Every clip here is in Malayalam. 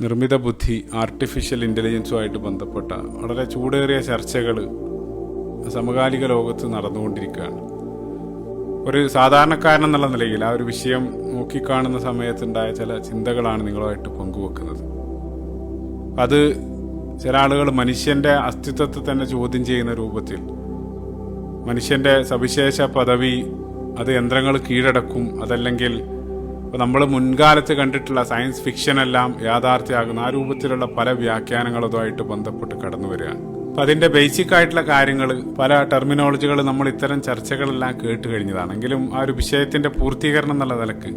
നിർമ്മിത ബുദ്ധി ആർട്ടിഫിഷ്യൽ ഇന്റലിജൻസുമായിട്ട് ബന്ധപ്പെട്ട വളരെ ചൂടേറിയ ചർച്ചകൾ സമകാലിക ലോകത്ത് നടന്നുകൊണ്ടിരിക്കുകയാണ്. ഒരു സാധാരണക്കാരൻ എന്നുള്ള നിലയിൽ ആ ഒരു വിഷയം നോക്കിക്കാണുന്ന സമയത്തുണ്ടായ ചില ചിന്തകളാണ് നിങ്ങളുമായിട്ട് പങ്കുവെക്കുന്നത്. അത് ചില ആളുകൾ മനുഷ്യന്റെ അസ്തിത്വത്തെ തന്നെ ചോദ്യം ചെയ്യുന്ന രൂപത്തിൽ മനുഷ്യന്റെ സവിശേഷ പദവി അത് യന്ത്രങ്ങൾ കീഴടക്കും അതല്ലെങ്കിൽ നമ്മൾ മുൻകാലത്ത് കണ്ടിട്ടുള്ള സയൻസ് ഫിക്ഷനെല്ലാം യാഥാർത്ഥ്യമാകുന്ന ആ രൂപത്തിലുള്ള പല വ്യാഖ്യാനങ്ങളും അതുമായിട്ട് ബന്ധപ്പെട്ട് കടന്നു വരികയാണ്. അപ്പം അതിന്റെ ബേസിക് ആയിട്ടുള്ള കാര്യങ്ങൾ പല ടെർമിനോളജികൾ നമ്മൾ ഇത്തരം ചർച്ചകളെല്ലാം കേട്ട് കഴിഞ്ഞതാണെങ്കിലും ആ ഒരു വിഷയത്തിന്റെ പൂർത്തീകരണം എന്നുള്ള നിലയ്ക്ക്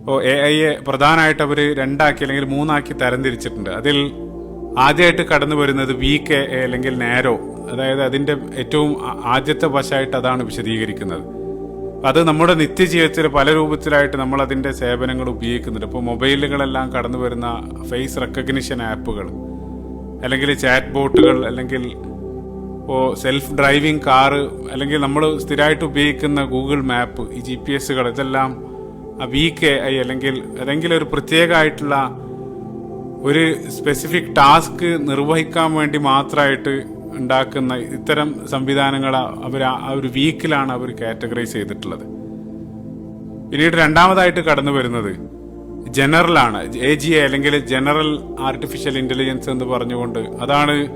ഇപ്പോൾ എ ഐയെ പ്രധാനമായിട്ട് അവർ രണ്ടാക്കി അല്ലെങ്കിൽ മൂന്നാക്കി തരംതിരിച്ചിട്ടുണ്ട്. അതിൽ ആദ്യമായിട്ട് കടന്നു വരുന്നത് വീക്ക് അല്ലെങ്കിൽ നേരോ അതായത് അതിന്റെ ഏറ്റവും ആദ്യത്തെ വശമായിട്ട് അതാണ് വിശദീകരിക്കുന്നത്. അത് നമ്മുടെ നിത്യജീവിതത്തിൽ പല രൂപത്തിലായിട്ട് നമ്മൾ അതിന്റെ സേവനങ്ങൾ ഉപയോഗിക്കുന്നുണ്ട്. ഇപ്പോൾ മൊബൈലുകളെല്ലാം കടന്നു വരുന്ന ഫേസ് റെക്കഗ്നിഷൻ ആപ്പുകൾ അല്ലെങ്കിൽ ചാറ്റ് ബോട്ടുകൾ അല്ലെങ്കിൽ ഇപ്പോൾ സെൽഫ് ഡ്രൈവിംഗ് കാറ് അല്ലെങ്കിൽ നമ്മൾ സ്ഥിരമായിട്ട് ഉപയോഗിക്കുന്ന ഗൂഗിൾ മാപ്പ് ഈ ജി പി എസുകൾ ഇതെല്ലാം ആ കെ ഐ അല്ലെങ്കിൽ ഏതെങ്കിലും ഒരു പ്രത്യേകമായിട്ടുള്ള ഒരു സ്പെസിഫിക് ടാസ്ക് നിർവഹിക്കാൻ വേണ്ടി മാത്രമായിട്ട് ഉണ്ടാക്കുന്ന ഇത്തരം സംവിധാനങ്ങൾ അവർ ആ ഒരു വീക്കിലാണ് അവർ കാറ്റഗറൈസ് ചെയ്തിട്ടുള്ളത്. പിന്നീട് രണ്ടാമതായിട്ട് കടന്നു വരുന്നത് ജനറലാണ്. എ ജി എ അല്ലെങ്കിൽ ജനറൽ ആർട്ടിഫിഷ്യൽ ഇന്റലിജൻസ് എന്ന് പറഞ്ഞുകൊണ്ട് അതാണ്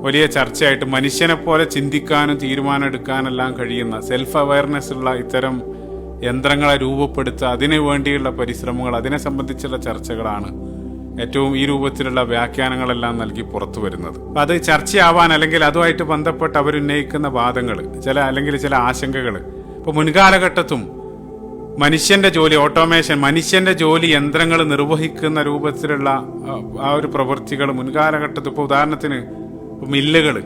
വലിയ ചർച്ചയായിട്ട് മനുഷ്യനെ പോലെ ചിന്തിക്കാനും തീരുമാനം എടുക്കാനെല്ലാം കഴിയുന്ന സെൽഫ് അവയർനെസ് ഉള്ള ഇത്തരം യന്ത്രങ്ങളെ രൂപപ്പെടുത്തുക അതിനു വേണ്ടിയുള്ള പരിശ്രമങ്ങൾ അതിനെ സംബന്ധിച്ചുള്ള ചർച്ചകളാണ് ഏറ്റവും ഈ രൂപത്തിലുള്ള വ്യാഖ്യാനങ്ങളെല്ലാം നൽകി പുറത്തു വരുന്നത്. അത് ചർച്ചയാവാൻ അല്ലെങ്കിൽ അതുമായിട്ട് ബന്ധപ്പെട്ട് അവരുന്നയിക്കുന്ന വാദങ്ങൾ ചില അല്ലെങ്കിൽ ചില ആശങ്കകൾ ഇപ്പൊ മുൻകാലഘട്ടത്തും മനുഷ്യന്റെ ജോലി ഓട്ടോമേഷൻ മനുഷ്യന്റെ ജോലി യന്ത്രങ്ങൾ നിർവഹിക്കുന്ന രൂപത്തിലുള്ള ആ, ഒരു പ്രവൃത്തികൾ മുൻകാലഘട്ടത്തിൽ ഇപ്പോൾ ഉദാഹരണത്തിന് മില്ലുകൾ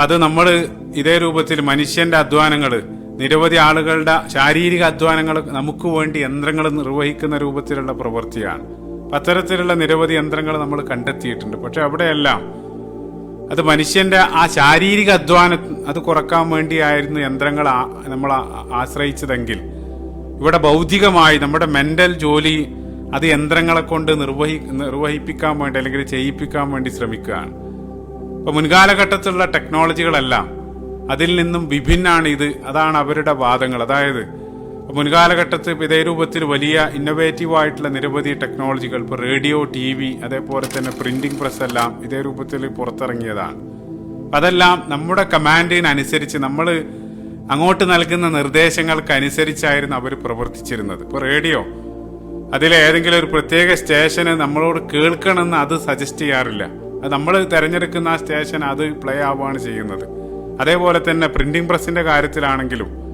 അത് നമ്മൾ ഇതേ രൂപത്തിൽ മനുഷ്യന്റെ അധ്വാനങ്ങൾ നിരവധി ആളുകളുടെ ശാരീരിക അധ്വാനങ്ങൾ നമുക്ക് വേണ്ടി യന്ത്രങ്ങൾ നിർവഹിക്കുന്ന രൂപത്തിലുള്ള പ്രവൃത്തിയാണ്. അത്തരത്തിലുള്ള നിരവധി യന്ത്രങ്ങൾ നമ്മൾ കണ്ടെത്തിയിട്ടുണ്ട്. പക്ഷെ അവിടെയെല്ലാം അത് മനുഷ്യന്റെ ആ ശാരീരിക അധ്വാനം അത് കുറയ്ക്കാൻ വേണ്ടിയായിരുന്നു യന്ത്രങ്ങൾ നമ്മൾ ആശ്രയിച്ചതെങ്കിൽ. ഇവിടെ ബൗദ്ധികമായി നമ്മുടെ മെന്റൽ ജോലി അത് യന്ത്രങ്ങളെ കൊണ്ട് നിർവഹി നിർവഹിപ്പിക്കാൻ വേണ്ടി അല്ലെങ്കിൽ ചെയ്യിപ്പിക്കാൻ വേണ്ടി ശ്രമിക്കുകയാണ്. ഇപ്പൊ മുൻകാലഘട്ടത്തിലുള്ള ടെക്നോളജികളെല്ലാം അതിൽ നിന്നും വിഭിന്നാണ് ഇത്. അതാണ് അവരുടെ വാദങ്ങൾ. അതായത് ഇപ്പൊ മുൻകാലഘട്ടത്തിൽ ഇതേ രൂപത്തിൽ വലിയ ഇന്നോവേറ്റീവ് ആയിട്ടുള്ള നിരവധി ടെക്നോളജികൾ ഇപ്പോൾ റേഡിയോ ടി വി അതേപോലെ തന്നെ പ്രിന്റിംഗ് പ്രസ് എല്ലാം ഇതേ രൂപത്തിൽ പുറത്തിറങ്ങിയതാണ്. അതെല്ലാം നമ്മുടെ കമാൻഡിനനുസരിച്ച് നമ്മൾ അങ്ങോട്ട് നൽകുന്ന നിർദ്ദേശങ്ങൾക്ക് അനുസരിച്ചായിരുന്നു അവർ പ്രവർത്തിച്ചിരുന്നത്. ഇപ്പോൾ റേഡിയോ അതിലെ ഏതെങ്കിലും ഒരു പ്രത്യേക സ്റ്റേഷന് നമ്മളോട് കേൾക്കണമെന്ന് അത് സജസ്റ്റ് ചെയ്യാറില്ല. അത് നമ്മൾ തിരഞ്ഞെടുക്കുന്ന ആ സ്റ്റേഷൻ അത് പ്ലേ ആവുകയാണ് ചെയ്യുന്നത്. അതേപോലെ തന്നെ പ്രിന്റിംഗ് പ്രസിന്റെ കാര്യത്തിലാണെങ്കിലും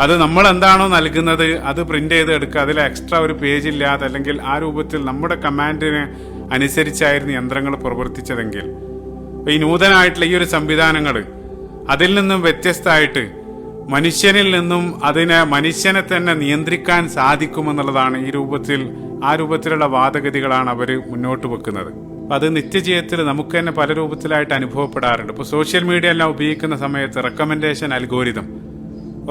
അത് നമ്മൾ എന്താണോ നൽകുന്നത് അത് പ്രിന്റ് ചെയ്ത് എടുക്കുക അതിൽ എക്സ്ട്രാ ഒരു പേജ് ഇല്ലാതെ അല്ലെങ്കിൽ ആ രൂപത്തിൽ നമ്മുടെ കമാൻഡിന് അനുസരിച്ചായിരുന്നു യന്ത്രങ്ങൾ പ്രവർത്തിച്ചതെങ്കിൽ. ഈ നൂതനമായിട്ടുള്ള ഈ ഒരു സംവിധാനങ്ങൾ അതിൽ നിന്നും വ്യത്യസ്തമായിട്ട് മനുഷ്യനിൽ നിന്നും അതിനെ മനുഷ്യനെ തന്നെ നിയന്ത്രിക്കാൻ സാധിക്കുമെന്നുള്ളതാണ് ഈ രൂപത്തിൽ ആ രൂപത്തിലുള്ള വാദഗതികളാണ് അവർ മുന്നോട്ട് വെക്കുന്നത്. അപ്പം അത് നിത്യജീവിതത്തിൽ നമുക്ക് തന്നെ പല രൂപത്തിലായിട്ട് അനുഭവപ്പെടാറുണ്ട്. ഇപ്പോൾ സോഷ്യൽ മീഡിയ എല്ലാം ഉപയോഗിക്കുന്ന സമയത്ത് റെക്കമെൻഡേഷൻ അൽഗോരിതം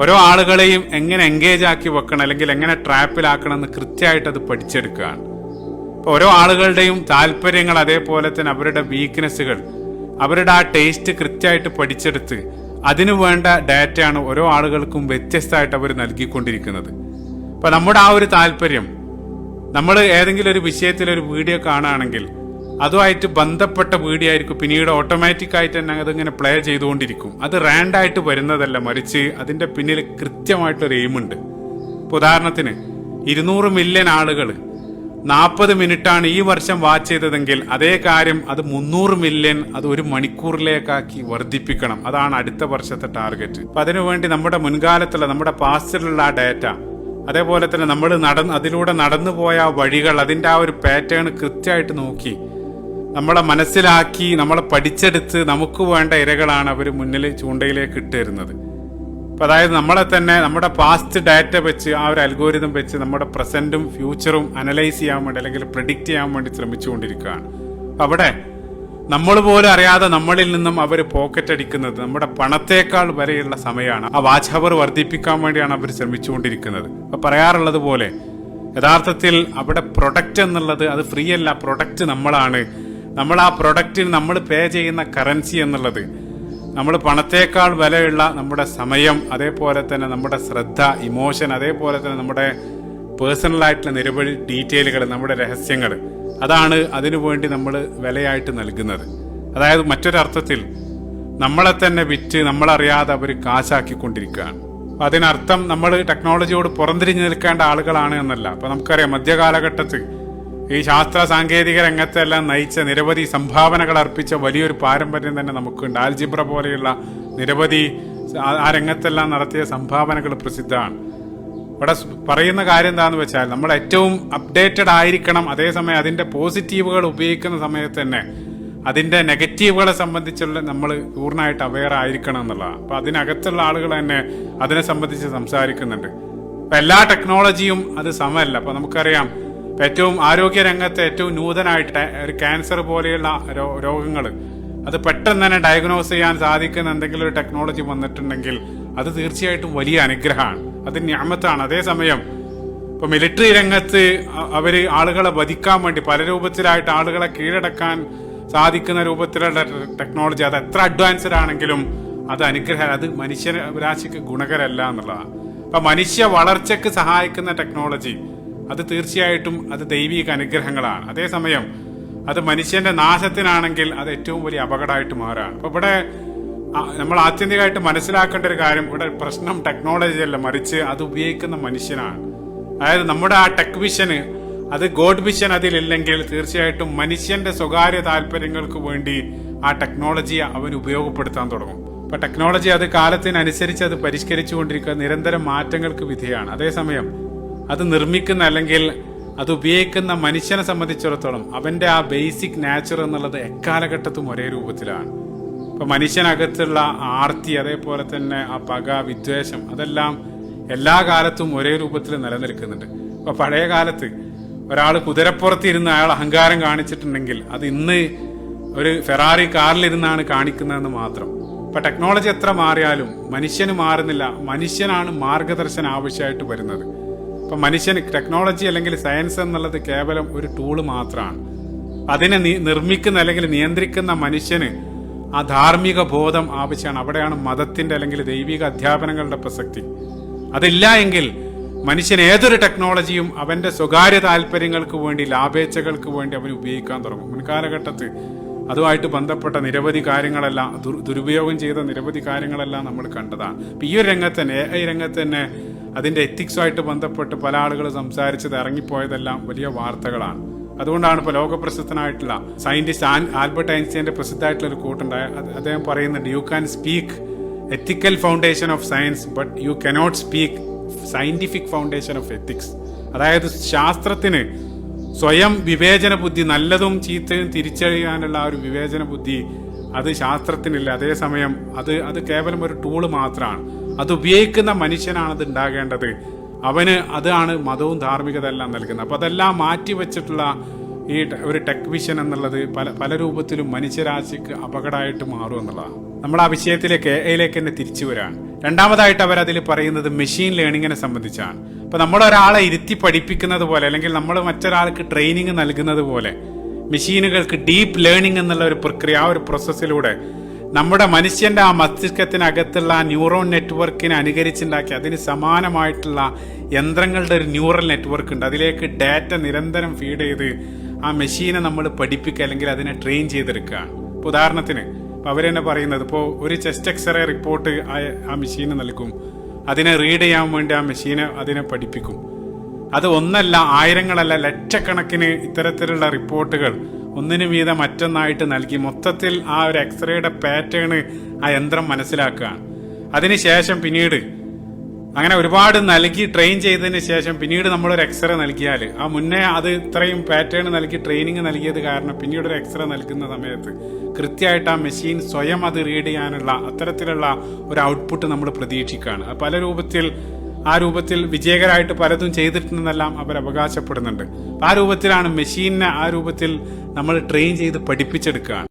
ഓരോ ആളുകളെയും എങ്ങനെ എൻഗേജ് ആക്കി വെക്കണം അല്ലെങ്കിൽ എങ്ങനെ ട്രാപ്പിലാക്കണം എന്ന് കൃത്യമായിട്ട് അത് പഠിച്ചെടുക്കുകയാണ്. ഓരോ ആളുകളുടെയും താല്പര്യങ്ങൾ അതേപോലെ തന്നെ അവരുടെ വീക്ക്നെസ്സുകൾ അവരുടെ ആ ടേസ്റ്റ് കൃത്യമായിട്ട് പഠിച്ചെടുത്ത് അതിനു വേണ്ട ഡാറ്റയാണ് ഓരോ ആളുകൾക്കും വ്യത്യസ്തമായിട്ട് അവർ നൽകിക്കൊണ്ടിരിക്കുന്നത്. അപ്പോൾ നമ്മുടെ ആ ഒരു താല്പര്യം നമ്മൾ ഏതെങ്കിലും ഒരു വിഷയത്തിൽ ഒരു വീഡിയോ കാണുകയാണെങ്കിൽ അതുമായിട്ട് ബന്ധപ്പെട്ട വീഡിയോ ആയിരിക്കും പിന്നീട് ഓട്ടോമാറ്റിക് ആയിട്ട് തന്നെ അതിങ്ങനെ പ്ലേ ചെയ്തുകൊണ്ടിരിക്കും. അത് റാൻഡായിട്ട് വരുന്നതല്ല മറിച്ച് അതിന്റെ പിന്നിൽ കൃത്യമായിട്ടൊരു എയിമുണ്ട് ഇപ്പൊ ഉദാഹരണത്തിന് ഇരുന്നൂറ് മില്യൺ ആളുകൾ നാൽപ്പത് മിനിറ്റാണ് ഈ വർഷം വാച്ച് ചെയ്തതെങ്കിൽ അതേ കാര്യം അത് മുന്നൂറ് മില്യൺ അത് ഒരു മണിക്കൂറിലേക്കാക്കി വർദ്ധിപ്പിക്കണം. അതാണ് അടുത്ത വർഷത്തെ ടാർഗറ്റ് അപ്പൊ അതിനുവേണ്ടി നമ്മുടെ മുൻകാലത്തുള്ള നമ്മുടെ പാസ്റ്റിലുള്ള ആ ഡാറ്റ അതേപോലെ തന്നെ നമ്മൾ നടന്ന് അതിലൂടെ നടന്നു പോയ വഴികൾ അതിന്റെ ആ ഒരു പാറ്റേൺ കൃത്യമായിട്ട് നോക്കി നമ്മളെ മനസ്സിലാക്കി നമ്മളെ പഠിച്ചെടുത്ത് നമുക്ക് വേണ്ട ഇരകളാണ് അവർ മുന്നിൽ ചൂണ്ടയിലേക്ക് ഇട്ടുതരുന്നത് അപ്പോൾ അതായത് നമ്മളെ തന്നെ നമ്മുടെ പാസ്റ്റ് ഡാറ്റ വെച്ച് ആ ഒരു അൽഗോരിതം വെച്ച് നമ്മുടെ പ്രസന്റും ഫ്യൂച്ചറും അനലൈസ് ചെയ്യാൻ വേണ്ടി അല്ലെങ്കിൽ പ്രിഡിക്റ്റ് ചെയ്യാൻ വേണ്ടി ശ്രമിച്ചുകൊണ്ടിരിക്കുകയാണ്. അവിടെ നമ്മൾ പോലും അറിയാതെ നമ്മളിൽ നിന്നും അവർ പോക്കറ്റ് അടിക്കുന്നത് നമ്മുടെ പണത്തേക്കാൾ വരെയുള്ള സമയമാണ്. ആ വാച്ച് ഹവർ വർദ്ധിപ്പിക്കാൻ വേണ്ടിയാണ് അവർ ശ്രമിച്ചുകൊണ്ടിരിക്കുന്നത്. അപ്പം പറയാറുള്ളത് പോലെ യഥാർത്ഥത്തിൽ അവിടെ പ്രൊഡക്റ്റ് എന്നുള്ളത് അത് ഫ്രീ അല്ല പ്രൊഡക്റ്റ് നമ്മളാണ്. നമ്മൾ ആ പ്രൊഡക്റ്റിന് നമ്മൾ പേ ചെയ്യുന്ന കറൻസി എന്നുള്ളത് നമ്മൾ പണത്തേക്കാൾ വിലയുള്ള നമ്മുടെ സമയം അതേപോലെ തന്നെ നമ്മുടെ ശ്രദ്ധ ഇമോഷൻ അതേപോലെ തന്നെ നമ്മുടെ പേഴ്സണലായിട്ടുള്ള നിരവധി ഡീറ്റെയിലുകൾ നമ്മുടെ രഹസ്യങ്ങൾ അതാണ് അതിനു വേണ്ടി നമ്മൾ വിലയായിട്ട് നൽകുന്നത്. അതായത് മറ്റൊരർത്ഥത്തിൽ നമ്മളെ തന്നെ വിറ്റ് നമ്മളറിയാതെ അവർ കാശാക്കിക്കൊണ്ടിരിക്കുകയാണ്. അപ്പൊ അതിനർത്ഥം നമ്മൾ ടെക്നോളജിയോട് പുറംതിരിഞ്ഞു നിൽക്കേണ്ട ആളുകളാണ് എന്നല്ല. അപ്പൊ നമുക്കറിയാം മധ്യകാലഘട്ടത്തിൽ ഈ ശാസ്ത്ര സാങ്കേതിക രംഗത്തെല്ലാം നയിച്ച നിരവധി സംഭാവനകൾ അർപ്പിച്ച വലിയൊരു പാരമ്പര്യം തന്നെ നമുക്കുണ്ട്. ആൽജിബ്ര പോലെയുള്ള നിരവധി ആ- രംഗത്തെല്ലാം നടത്തിയ സംഭാവനകൾ പ്രസിദ്ധമാണ്. ഇവിടെ പറയുന്ന കാര്യം എന്താണെന്ന് വെച്ചാൽ നമ്മൾ ഏറ്റവും അപ്ഡേറ്റഡ് ആയിരിക്കണം. അതേസമയം അതിന്റെ പോസിറ്റീവുകൾ ഉപയോഗിക്കുന്ന സമയത്ത് തന്നെ അതിന്റെ നെഗറ്റീവുകളെ സംബന്ധിച്ചുള്ള നമ്മൾ പൂർണമായിട്ട് അവെയർ ആയിരിക്കണം എന്നുള്ളതാണ്. അപ്പം അതിനകത്തുള്ള ആളുകൾ തന്നെ അതിനെ സംബന്ധിച്ച് സംസാരിക്കുന്നുണ്ട്. അപ്പം എല്ലാ ടെക്നോളജിയും അത് സമമല്ല. അപ്പോൾ നമുക്കറിയാം ഏറ്റവും ആരോഗ്യ രംഗത്ത് ഏറ്റവും നൂതനായിട്ട് ഒരു ക്യാൻസർ പോലെയുള്ള രോഗങ്ങൾ അത് പെട്ടെന്ന് തന്നെ ഡയഗ്നോസ് ചെയ്യാൻ സാധിക്കുന്ന എന്തെങ്കിലും ഒരു ടെക്നോളജി വന്നിട്ടുണ്ടെങ്കിൽ അത് തീർച്ചയായിട്ടും വലിയ അനുഗ്രഹമാണ്. അത് ഞാമത്താണ്. അതേസമയം ഇപ്പൊ മിലിറ്ററി രംഗത്ത് അവർ ആളുകളെ വധിക്കാൻ വേണ്ടി പല രൂപത്തിലായിട്ട് ആളുകളെ കീഴടക്കാൻ സാധിക്കുന്ന രൂപത്തിലുള്ള ടെക്നോളജി അത് എത്ര അഡ്വാൻസ്ഡ് ആണെങ്കിലും അത് അനുഗ്രഹം അത് മനുഷ്യരാശിക്ക് ഗുണകരമല്ല എന്നുള്ളതാണ്. അപ്പൊ മനുഷ്യ വളർച്ചയ്ക്ക് സഹായിക്കുന്ന ടെക്നോളജി അത് തീർച്ചയായിട്ടും അത് ദൈവിക അനുഗ്രഹങ്ങളാണ്. അതേസമയം അത് മനുഷ്യന്റെ നാശത്തിനാണെങ്കിൽ അത് ഏറ്റവും വലിയ അപകടമായിട്ട് മാറാണ്. അപ്പൊ ഇവിടെ നമ്മൾ ആത്യന്തികമായിട്ട് മനസ്സിലാക്കേണ്ട ഒരു കാര്യം ഇവിടെ പ്രശ്നം ടെക്നോളജി അല്ല മറിച്ച് അത് ഉപയോഗിക്കുന്ന മനുഷ്യനാണ്. അതായത് നമ്മുടെ ആ ടെക് വിഷന് അത് ഗോഡ് വിഷൻ അതിലില്ലെങ്കിൽ തീർച്ചയായിട്ടും മനുഷ്യന്റെ സ്വകാര്യ താല്പര്യങ്ങൾക്ക് വേണ്ടി ആ ടെക്നോളജി അവൻ ഉപയോഗപ്പെടുത്താൻ തുടങ്ങും. അപ്പൊ ടെക്നോളജി അത് കാലത്തിനനുസരിച്ച് അത് പരിഷ്കരിച്ചുകൊണ്ടിരിക്കുക നിരന്തരം മാറ്റങ്ങൾക്ക് വിധേയമാണ് അതേസമയം അത് നിർമ്മിക്കുന്ന അല്ലെങ്കിൽ അത് ഉപയോഗിക്കുന്ന മനുഷ്യനെ സംബന്ധിച്ചിടത്തോളം അവന്റെ ആ ബേസിക് നാച്ചർ എന്നുള്ളത് എക്കാലഘട്ടത്തും ഒരേ രൂപത്തിലാണ്. ഇപ്പൊ മനുഷ്യനകത്തുള്ള ആർത്തി അതേപോലെ തന്നെ ആ പക വിദ്വേഷം അതെല്ലാം എല്ലാ കാലത്തും ഒരേ രൂപത്തിൽ നിലനിൽക്കുന്നുണ്ട്. ഇപ്പൊ പഴയ കാലത്ത് ഒരാൾ കുതിരപ്പുറത്തിരുന്ന് അയാൾ അഹങ്കാരം കാണിച്ചിട്ടുണ്ടെങ്കിൽ അത് ഇന്ന് ഒരു ഫെറാറി കാറിലിരുന്നാണ് കാണിക്കുന്നതെന്ന് മാത്രം. ഇപ്പൊ ടെക്നോളജി എത്ര മാറിയാലും മനുഷ്യന് മാറുന്നില്ല. മനുഷ്യനാണ് മാർഗദർശനം ആവശ്യമായിട്ട് വരുന്നത്. ഇപ്പൊ മനുഷ്യന് ടെക്നോളജി അല്ലെങ്കിൽ സയൻസ് എന്നുള്ളത് കേവലം ഒരു ടൂൾ മാത്രമാണ് അതിനെ നിർമ്മിക്കുന്ന അല്ലെങ്കിൽ നിയന്ത്രിക്കുന്ന മനുഷ്യന് ആ ധാർമ്മിക ബോധം ആവശ്യമാണ്. അവിടെയാണ് മതത്തിന്റെ അല്ലെങ്കിൽ ദൈവിക അധ്യാപനങ്ങളുടെ പ്രസക്തി. അതില്ല എങ്കിൽ മനുഷ്യൻ ഏതൊരു ടെക്നോളജിയും അവന്റെ സ്വകാര്യ താല്പര്യങ്ങൾക്ക് വേണ്ടി ലാഭേച്ഛകൾക്ക് വേണ്ടി അവൻ ഉപയോഗിക്കാൻ തുടങ്ങും. മുൻകാലഘട്ടത്തിൽ അതുമായിട്ട് ബന്ധപ്പെട്ട നിരവധി കാര്യങ്ങളെല്ലാം ദുരുപയോഗം ചെയ്ത നിരവധി കാര്യങ്ങളെല്ലാം നമ്മൾ കണ്ടതാണ്. ഈ ഒരു രംഗത്ത് തന്നെ ഈ രംഗത്ത് തന്നെ അതിന്റെ എത്തിക്സുമായിട്ട് ബന്ധപ്പെട്ട് പല ആളുകൾ സംസാരിച്ചത് ഇറങ്ങിപ്പോയതെല്ലാം വലിയ വാർത്തകളാണ്. അതുകൊണ്ടാണ് ഇപ്പോൾ ലോകപ്രസിദ്ധനായിട്ടുള്ള സയന്റിസ്റ്റ് ആൽബർട്ട് ഐൻസ്റ്റീന്റെ പ്രസിദ്ധമായിട്ടുള്ള ഒരു കൂട്ടുണ്ടായ അദ്ദേഹം പറയുന്നുണ്ട് you can speak ethical foundation of science but you cannot speak scientific foundation of ethics അതായത് ശാസ്ത്രത്തിന് സ്വയം വിവേചന ബുദ്ധി നല്ലതും ചീത്തയും തിരിച്ചറിയാനുള്ള ഒരു വിവേചന ബുദ്ധി അത് ശാസ്ത്രത്തിനില്ല. അതേസമയം അത് അത് കേവലം ഒരു ടൂൾ മാത്രമാണ് അത് ഉപയോഗിക്കുന്ന മനുഷ്യനാണ് അത് ഉണ്ടാകേണ്ടത്. അവന് അതാണ് മതവും ധാർമ്മികത എല്ലാം നൽകുന്നത്. അപ്പൊ അതെല്ലാം മാറ്റി വെച്ചിട്ടുള്ള ഈ ഒരു ടെക് വിഷൻ എന്നുള്ളത് പല പല രൂപത്തിലും മനുഷ്യരാശിക്ക് അപകടമായിട്ട് മാറും എന്നുള്ളതാണ്. നമ്മൾ ആ വിഷയത്തിലേക്ക് എയിലേക്ക് തന്നെ തിരിച്ചു വരാണ്. രണ്ടാമതായിട്ട് അവർ അതിൽ പറയുന്നത് മെഷീൻ ലേണിങ്ങിനെ സംബന്ധിച്ചാണ്. അപ്പൊ നമ്മൾ ഒരാളെ ഇരുത്തി പഠിപ്പിക്കുന്നത് പോലെ അല്ലെങ്കിൽ നമ്മൾ മറ്റൊരാൾക്ക് ട്രെയിനിങ് നൽകുന്നത് പോലെ മെഷീനുകൾക്ക് ഡീപ്പ് ലേണിംഗ് എന്നുള്ള ഒരു പ്രക്രിയ ആ ഒരു പ്രോസസ്സിലൂടെ നമ്മുടെ മനുഷ്യന്റെ ആ മസ്തിഷ്കത്തിനകത്തുള്ള ആ ന്യൂറോൺ നെറ്റ്വർക്കിനെ അനുകരിച്ചുണ്ടാക്കി അതിന് സമാനമായിട്ടുള്ള യന്ത്രങ്ങളുടെ ഒരു ന്യൂറൽ നെറ്റ്വർക്ക് ഉണ്ട്. അതിലേക്ക് ഡാറ്റ നിരന്തരം ഫീഡ് ചെയ്ത് ആ മെഷീനെ നമ്മൾ പഠിപ്പിക്കുക അല്ലെങ്കിൽ അതിനെ ട്രെയിൻ ചെയ്തെടുക്കുക. ഇപ്പൊ ഉദാഹരണത്തിന് ഇപ്പോൾ അവരെന്നെ പറയുന്നത് ഇപ്പോൾ ഒരു ചെസ്റ്റ് എക്സ്റേ റിപ്പോർട്ട് ആ മെഷീന് നൽകും. അതിനെ റീഡ് ചെയ്യാൻ വേണ്ടി ആ മെഷീനെ അതിനെ പഠിപ്പിക്കും. അത് ഒന്നല്ല ആയിരങ്ങളല്ല ലക്ഷക്കണക്കിന് ഇത്തരത്തിലുള്ള റിപ്പോർട്ടുകൾ ഒന്നിനു വീതം മറ്റൊന്നായിട്ട് നൽകി മൊത്തത്തിൽ ആ ഒരു എക്സ്റേയുടെ പാറ്റേൺ ആ യന്ത്രം മനസ്സിലാക്കുകയാണ്. അതിനുശേഷം പിന്നീട് അങ്ങനെ ഒരുപാട് നൽകി ട്രെയിൻ ചെയ്തതിന് ശേഷം പിന്നീട് നമ്മളൊരു എക്സ്റേ നൽകിയാൽ ആ മുന്നേ അത് ഇത്രയും പാറ്റേൺ നൽകി ട്രെയിനിങ് നൽകിയത് കാരണം പിന്നീട് ഒരു എക്സ്റേ നൽകുന്ന സമയത്ത് കൃത്യമായിട്ട് ആ മെഷീൻ സ്വയം അത് റീഡ് ചെയ്യാനുള്ള അത്തരത്തിലുള്ള ഒരു ഔട്ട്പുട്ട് നമ്മൾ പ്രതീക്ഷിക്കുകയാണ്. പല രൂപത്തിൽ ആ രൂപത്തിൽ വിജയകരമായിട്ട് പലതും ചെയ്തിട്ടുണ്ടെന്നെല്ലാം അവർ അവകാശപ്പെടുന്നുണ്ട്. ആ രൂപത്തിലാണ് മെഷീനെ ആ രൂപത്തിൽ നമ്മൾ ട്രെയിൻ ചെയ്ത് പഠിപ്പിച്ചെടുക്കുകയാണ്.